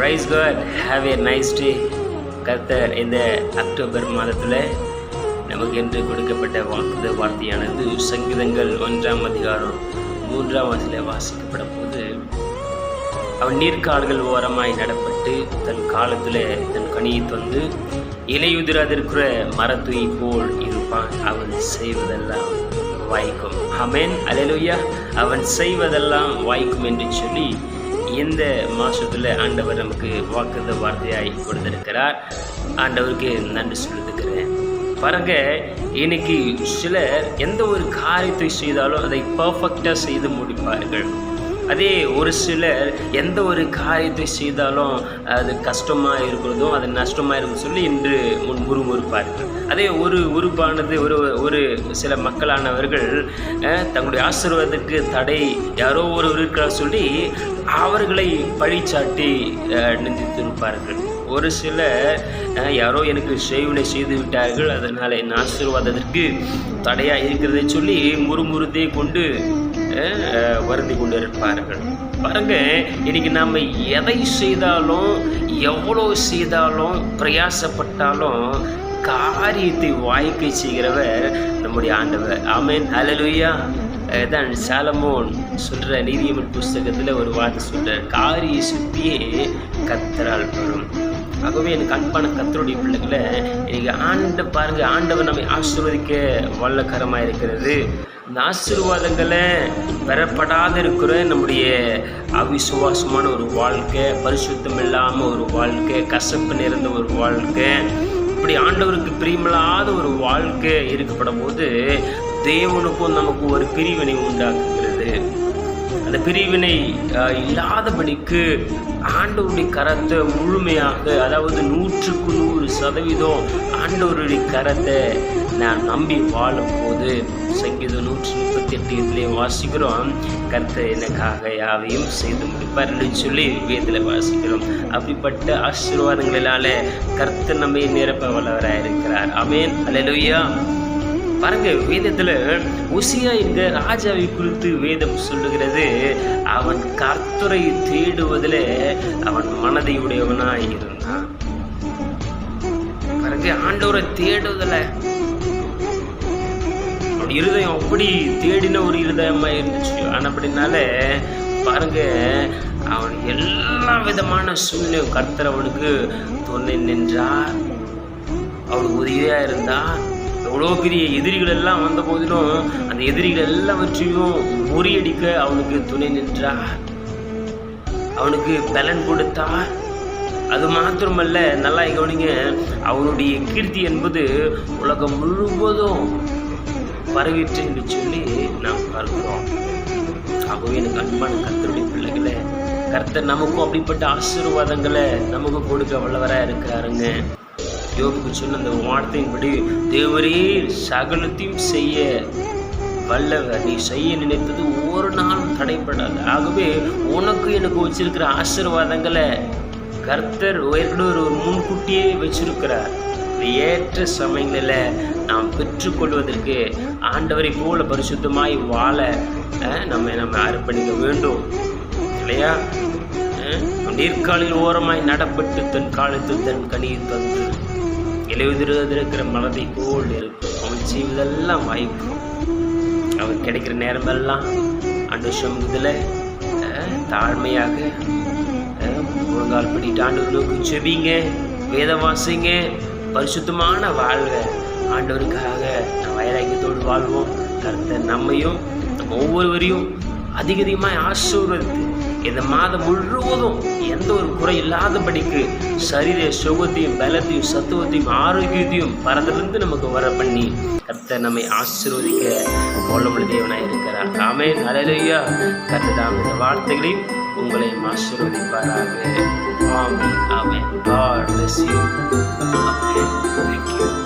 Praise God have a nice day கர்த்தர் இந்த October மாதத்தில் நமக்கு என்று கொடுக்கப்பட்ட வாக்குத வார்த்தையானது சங்கீதங்கள் ஒன்றாம் அதிகாரம் மூன்றாம் வயசில் வாசிக்கப்படும் போது அவன் நீர்க்கால்கள் ஓரமாய் நடப்பட்டு தன் காலத்தில் தன் கனியை தந்து இலையுதிராதிருக்கிற மரத்துயை போல் இருப்பான். அவன் செய்வதெல்லாம் வாய்க்கும். அமேன் அலையலுயா அவன் செய்வதெல்லாம் வாய்க்கும் என்று சொல்லி எந்த மாதத்தில் ஆண்டவர் நமக்கு வாக்குத வார்த்தையாய் கொடுத்திருக்கிறார். ஆண்டவருக்கு நன்றி சொல்லிருக்கிறேன். பாருங்க இன்னைக்கு சிலர் எந்த ஒரு காரியத்தை செய்தாலும் அதை பர்ஃபெக்டாக செய்து முடிப்பார்கள். அதே ஒரு சிலர் எந்த ஒரு காரியத்தை செய்தாலும் அது கஷ்டமாக இருக்கிறதும் அது நஷ்டமாக இருக்கும் சொல்லி இன்று முன் முறுமுறுப்பார்கள் அதே ஒரு உறுப்பானது ஒரு ஒரு சில மக்களானவர்கள் தங்களுடைய ஆசீர்வாதத்துக்கு தடை யாரோ ஒரு இருக்கிறார் சொல்லி அவர்களை பழிச்சாட்டி நிந்தித்திருப்பார்கள். ஒரு சில யாரோ எனக்கு செய்வினை செய்து விட்டார்கள் அதனால் என் ஆசீர்வாதத்திற்கு தடையாக இருக்கிறதை சொல்லி முறுமுறுத்தே கொண்டு வருந்தி கொண்டு இருப்பார்கள் பாருங்க இன்னைக்கு நம்ம எதை செய்தாலும் எவ்வளோ செய்தாலும் பிரயாசப்பட்டாலும் காரியத்தை வாய்க்கை செய்கிறவர் நம்முடைய ஆண்டவர். ஆமேன். ஹalleluya. தான் சாலமோன் சொல்கிற நீதியமன் புஸ்தகத்தில் ஒரு வார்த்தை சொல்கிறார் காரிய சுத்தியே கத்தரால் வரும் ஆகவே எனக்கு அன்பான கத்தருடைய பிள்ளைகளை இன்னைக்கு ஆண்ட பாருங்கள் ஆண்டவர் நம்மை ஆசிர்வதிக்க வல்லக்கரமாக இருக்கிறது. இந்த ஆசீர்வாதங்களை பெறப்படாத இருக்கிற நம்முடைய அவிசுவாசமான ஒரு வாழ்க்கை பரிசுத்தம் இல்லாமல் ஒரு வாழ்க்கை கசப்பு நிறைந்த ஒரு வாழ்க்கை இப்படி ஆண்டவருக்கு பிரியமில்லாத ஒரு வாழ்க்கை இருக்கப்படும் போது தேவனுக்கும் நமக்கு ஒரு பிரிவினை உண்டாக்குகிறது. அந்த பிரிவினை அஹ், இல்லாதபடிக்கு ஆண்டவருடைய கரத்தை முழுமையாக அதாவது நூற்றுக்கு நூறு சதவீதம் ஆண்டவருடைய கரத்தை நான் நம்பி வாழும்போது சங்கீதம் நூற்றி முப்பத்தி எட்டு இதுலேயும் வாசிக்கிறோம். கர்த்தர் எனக்காக யாவையும் செய்து முடிப்பார்னு சொல்லி வேதில் வாசிக்கிறோம். அப்படிப்பட்ட ஆசீர்வாதங்களினால கர்த்தர் நம்மை நிரப்ப வல்லவராக இருக்கிறார். அமேன் அல்லேலூயா பாருங்க வேதத்துல உசியா என்கிற ராஜாவை குறித்து வேதம் சொல்லுகிறது. அவன் கர்த்தரை தேடுவதில் அவன் மனதை இருந்தான். பாருங்க ஆண்டவரை தேடுவதில் இருதயம் அப்படி தேடின ஒரு இருதயமாக இருந்துச்சு. ஆனால் அப்படினால பாருங்க அவன் எல்லா விதமான சூழ்நிலையும் கர்த்தர் அவனுக்கு துணை நின்றார். அவனுக்கு உதவியாக இருந்தார் எவ்வளோ பெரிய எதிரிகள் எல்லாம் வந்த போதிலும் அந்த எதிரிகள் எல்லாவற்றையும் முறியடிக்க அவனுக்கு துணை நின்றார். அவனுக்கு பலன் கொடுத்தார். அது மாத்திரமல்ல நல்லா கவனிங்க அவனுடைய கீர்த்தி என்பது உலகம் முழுவதும் பரவிற்று என்று சொல்லி நாம் பார்க்கிறோம். ஆகவே எனக்கு அன்பான கர்த்தருடைய பிள்ளைகளை கர்த்தர் நமக்கும் அப்படிப்பட்ட ஆசீர்வாதங்களை நமக்கு கொடுக்க வல்லவராக இருக்கிறாருங்க. யோபுக்கு சொன்ன அந்த வார்த்தையின்படி தேவரே சகலத்தையும் செய்ய வல்லவர். நீ செய்ய நினைத்தது ஒரு நாளும் தடைப்படாது. ஆகவே உனக்கு எனக்கு வச்சிருக்கிற ஆசீர்வாதங்களை கர்த்தர் ஏற்கனவே ஒரு முன்கூட்டியே வச்சிருக்கிறார். ஏற்ற சமயங்களில் நாம் பெற்றுக்கொள்வதற்கு ஆண்டவரை போல பரிசுத்தமாய் வாழ நம்ம நம்ம அர்ப்பணிக்க வேண்டும். இல்லையா? நீர்காலில் ஓரமாய் நடப்பட்டு தன் காலத்தில் தன் கனியை தந்து இலையுதிரதிருக்கிற மனதை போல் இருக்கும். அவன் செய்வதெல்லாம் வாய்க்கும். அவன் கிடைக்கிற நேரமெல்லாம் ஆண்டு சமூகத்தில் தாழ்மையாக முழங்கால் படிட்டு ஆண்டு நோக்கி செவிங்க வேதம் வாசிங்க. பரிசுத்தமான வாழ்வை ஆண்டவருக்காக நான் வைராக்கியத்தோடு வாழ்வோம். கருத்த நம்மையும் நம்ம ஒவ்வொருவரையும் அதிக அதிகமாக ஆசீர்வதித்து இந்த மாதம் முழுவதும் எந்த ஒரு குறை இல்லாதபடிக்கு சரீர சுகத்தையும் பலத்தையும் சத்துவத்தையும் ஆரோக்கியத்தையும் பரதிலிருந்து நமக்கு வர பண்ணி கர்த்தர் நம்மை ஆசீர்வதிக்க போலமுள்ள தேவனாக இருக்கிறார். ஆமே அலையா கர்த்தர் இந்த வார்த்தைகளையும் உங்களை ஆசீர்வதிப்பாராக. ஆமே Amen. God bless you. Amen. Thank you.